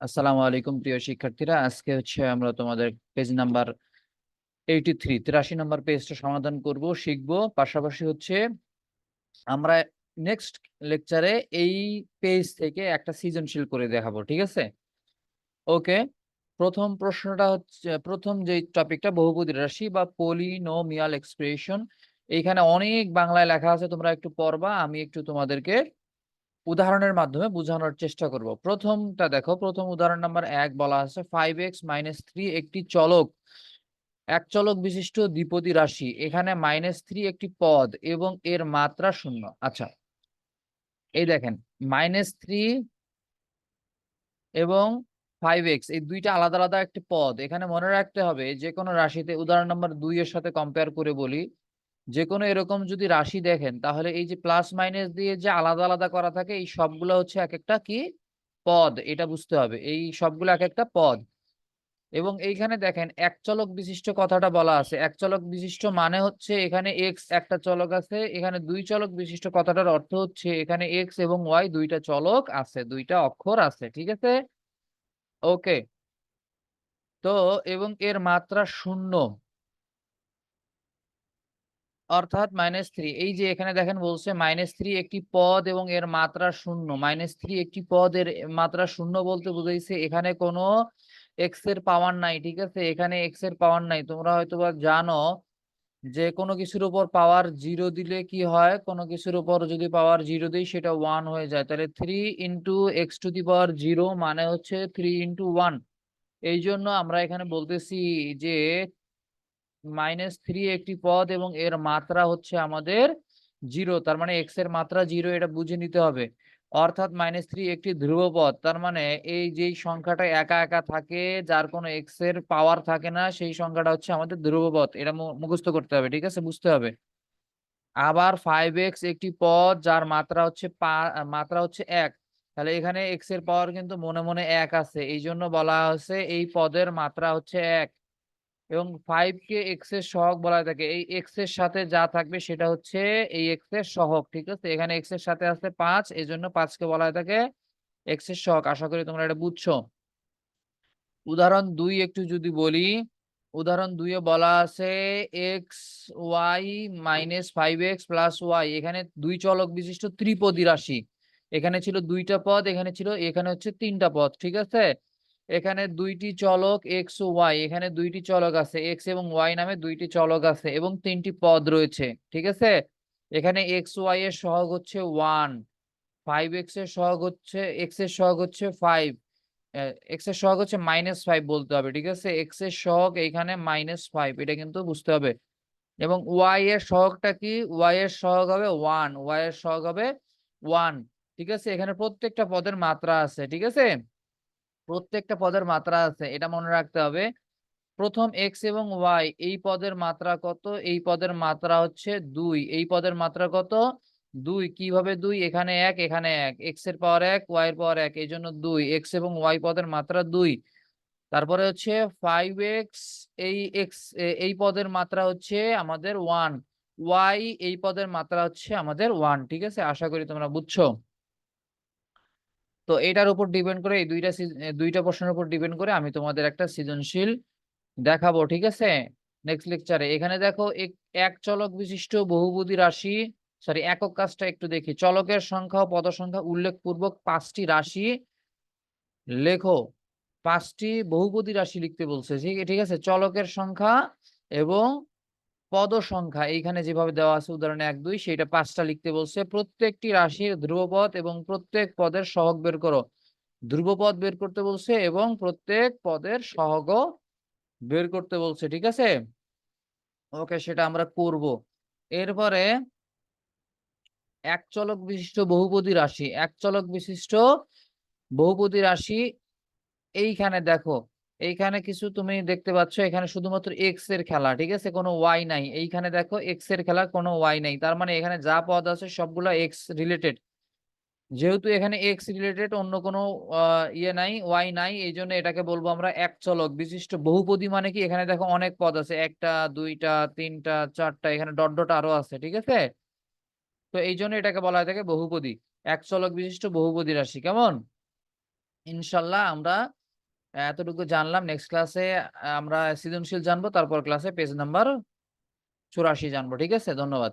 আসসালামু আলাইকুম, প্রিয় শিক্ষার্থীরা। আজকে হচ্ছে আমরা তোমাদের পেজ নাম্বার এইটি থ্রি তিরাশি পেজটা সমাধান করব, শিখব। পাশাপাশি হচ্ছে আমরা নেক্সট লেকচারে এই পেজ থেকে একটা সৃজনশীল করে দেখাবো, ঠিক আছে? ওকে প্রথম প্রশ্নটা হচ্ছে, প্রথম যে টপিকটা বহুপদী রাশি বা পলিনোমিয়াল এক্সপ্রেশন এইখানে অনেক বাংলায় লেখা আছে, তোমরা একটু পড়বা, আমি একটু তোমাদেরকে উদাহরণের মাধ্যমে বোঝানোর চেষ্টা করব। প্রথমটা দেখো, প্রথম উদাহরণ নাম্বার এক বলা আছে ফাইভ এক্স মাইনাস থ্রি একটি চলক। এক চলক বিশিষ্ট দ্বিপদী রাশি, এখানে মাইনাস থ্রি একটি পদ এবং এর মাত্রা শূন্য। আচ্ছা এই দেখেন মাইনাস থ্রি এবং ফাইভ এক্স এই দুইটা আলাদা আলাদা একটি পদ। এখানে মনে রাখতে হবে, যে কোনো রাশিতে উদাহরণ নাম্বার দুই এর সাথে কম্পেয়ার করে বলি যে কোনো এরকম যদি রাশি দেখেন, তাহলে এই যে প্লাস মাইনাস দিয়ে যে আলাদা আলাদা করা থাকে, এই সবগুলো হচ্ছে এক একটা কি? পদ, এটা বুঝতে হবে। এই সবগুলো এক একটা পদ। এবং এইখানে দেখেন, এক চলক বিশিষ্ট কথাটা বলা আছে। এক চলক বিশিষ্ট মানে হচ্ছে এখানে এক্স একটা চলক আছে, এখানে দুই চলক বিশিষ্ট কথাটার অর্থ হচ্ছে এখানে এক্স এবং ওয়াই দুইটা চলক আছে, দুইটা অক্ষর আছে, ঠিক আছে? ওকে তো, এবং এর মাত্রা শূন্য। অর্থাৎ মাইনাস থ্রি এই যে এখানে দেখেন বলছে মাইনাস থ্রি একটি পদ এবং এর মাত্রা শূন্য। মাইনাস থ্রি একটি পদ এর মাত্রা শূন্য বলতে বুঝাইছে এখানে কোনো এক্সের পাওয়ার নাই, ঠিক আছে? এখানে এক্সের পাওয়ার নাই। তোমরা হয়তো বা জানো যে কোনো কিছুর উপর পাওয়ার জিরো দিলে কি হয়? কোনো কিছুর উপর যদি পাওয়ার জিরো দিই সেটা ওয়ান হয়ে যায়। তাহলে three into x to the power zero মানে হচ্ছে থ্রি ইন্টু ওয়ান এই জন্য আমরা এখানে বলতেছি যে মাইনাস থ্রি একটি পদ এবং এর মাত্রা হচ্ছে আমাদের জিরো তার মানে এক্সের মাত্রা জিরো এটা বুঝে নিতে হবে। অর্থাৎ মাইনাস থ্রি একটি ধ্রুব পদ, তার মানে এই যেই সংখ্যাটা একা একা থাকে, যার কোনো এক্সের পাওয়ার থাকে না, সেই সংখ্যাটা হচ্ছে আমাদের ধ্রুব পদ, এটা মুখস্থ করতে হবে, ঠিক আছে? বুঝতে হবে। আবার ফাইভ এক্স একটি পদ, যার মাত্রা হচ্ছে মাত্রা হচ্ছে এক, তাহলে এখানে এক্সের পাওয়ার কিন্তু মনে মনে এক আছে এই জন্য বলা হচ্ছে এই পদের মাত্রা হচ্ছে এক। এবং ফাইভ কে এক্সের সহগ বলা থাকে। এই এক্সের সাথে যা থাকবে সেটা হচ্ছে এই এক্সের সহগ, ঠিক আছে? এখানে এক্সের সাথে আছে পাঁচ এই জন্য পাঁচকে বলা থাকে এক্সের সহগ। আশা করি তোমরা এটা বুঝছ। উদাহরণ দুই একটু যদি বলি, উদাহরণ দুইয়ে বলা আছে x y minus five x plus y এখানে দুই চলক বিশিষ্ট ত্রিপদী রাশি। এখানে ছিল দুইটা পদ, এখানে ছিল, এখানে হচ্ছে তিনটা পদ, ঠিক আছে? এখানে দুইটি চলক এক্স ও ওয়াই এখানে দুইটি চলক আছে এক্স এবং ওয়াই নামে দুইটি চলক আছে এবং তিনটি পদ রয়েছে, ঠিক আছে? এখানে এক্স ওয়াই এর সহগ হচ্ছে ওয়ান ফাইভ এক্সের সহগ হচ্ছে এক্সের সহগ হচ্ছে ফাইভ এক্সের সহগ হচ্ছে মাইনাস ফাইভ বলতে হবে, ঠিক আছে? এক্সের সহগ এখানে মাইনাস ফাইভ এটা কিন্তু বুঝতে হবে। এবং ওয়াই এর সহগটা কি? ওয়াই এর সহগ হবে ওয়ান ওয়াই এর সহগ হবে ওয়ান ঠিক আছে? এখানে প্রত্যেকটা পদের মাত্রা আছে, ঠিক আছে? প্রত্যেকটা পদের মাত্রা আছে, এটা মনে রাখতে হবে। প্রথম এক্স এবং ওয়াই এই পদের মাত্রা কত? এই পদের মাত্রা হচ্ছে দুই। এই পদের মাত্রা কত? দুই। কীভাবে দুই? এখানে এক এখানে এক। এক্সের পাওয়ার এক ওয়াই এর পাওয়ার এক এই জন্য দুই। এক্স এবং ওয়াই পদের মাত্রা দুই। তারপরে হচ্ছে ফাইভ এক্স এই এক্স এই পদের মাত্রা হচ্ছে আমাদের ওয়ান ওয়াই এই পদের মাত্রা হচ্ছে আমাদের ওয়ান ঠিক আছে? আশা করি তোমরা বুঝছ? তো এটার উপর ডিপেন্ড করে এই দুইটা দুইটা প্রশ্নের উপর ডিপেন্ড করে আমি তোমাদের একটা সৃজনশীল দেখাবো, ঠিক আছে? নেক্সট লেকচারে এখানে দেখো, এক চলক বিশিষ্ট বহুপদী রাশি সরি একক কাজটা একটু দেখি। চলকের সংখ্যা ও পদ সংখ্যা উল্লেখপূর্বক পাঁচটি রাশি লেখো। পাঁচটি বহুপদী রাশি লিখতে বলছে ঠিক আছে? চলকের সংখ্যা এবং পদ সংখ্যা এইখানে যেভাবে দেওয়া আছে, উদাহরণে এক, দুই সেটা পাঁচটা লিখতে বলছে, প্রত্যেকটি রাশির ধ্রুবপদ এবং প্রত্যেক পদের সহগ বের করো। ধ্রুবপদ বের করতে বলছে এবং প্রত্যেক পদের সহগ বের করতে বলছে, ঠিক আছে? ওকে, সেটা আমরা করব। এরপরে এক চলক বিশিষ্ট বহুপদী রাশি, এক চলক বিশিষ্ট বহুপদী রাশি, এইখানে দেখো এইখানে কিছু তুমি দেখতে পাচ্ছ, এখানে শুধুমাত্র এক্সের খেলা, ঠিক আছে? কোনো ওয়াই নাই। এইখানে দেখো এক্সের খেলা, কোনো ওয়াই নাই। তার মানে এখানে যা পদ আছে সবগুলো এক্স রিলেটেড যেহেতু এখানে এক্স রিলেটেড অন্য কোনো ইয়ে নাই ওয়াই নাই এই জন্য এটাকে বলব আমরা এক চলক বিশিষ্ট বহুপদী মানে কি? এখানে দেখো অনেক পদ আছে। একটা, দুইটা, তিনটা, চারটা, এখানে ডট ডট আরও আছে, ঠিক আছে? তো এই জন্য এটাকে বলা হয় থাকে বহুপদী। এক চলক বিশিষ্ট বহুপদী রাশি, কেমন? ইনশাল্লাহ আমরা এতটুকু জানলাম। নেক্সট ক্লাসে আমরা সৃজনশীল জানব, তারপর ক্লাসে পেজ নাম্বার চুরাশি জানব, ঠিক আছে? ধন্যবাদ।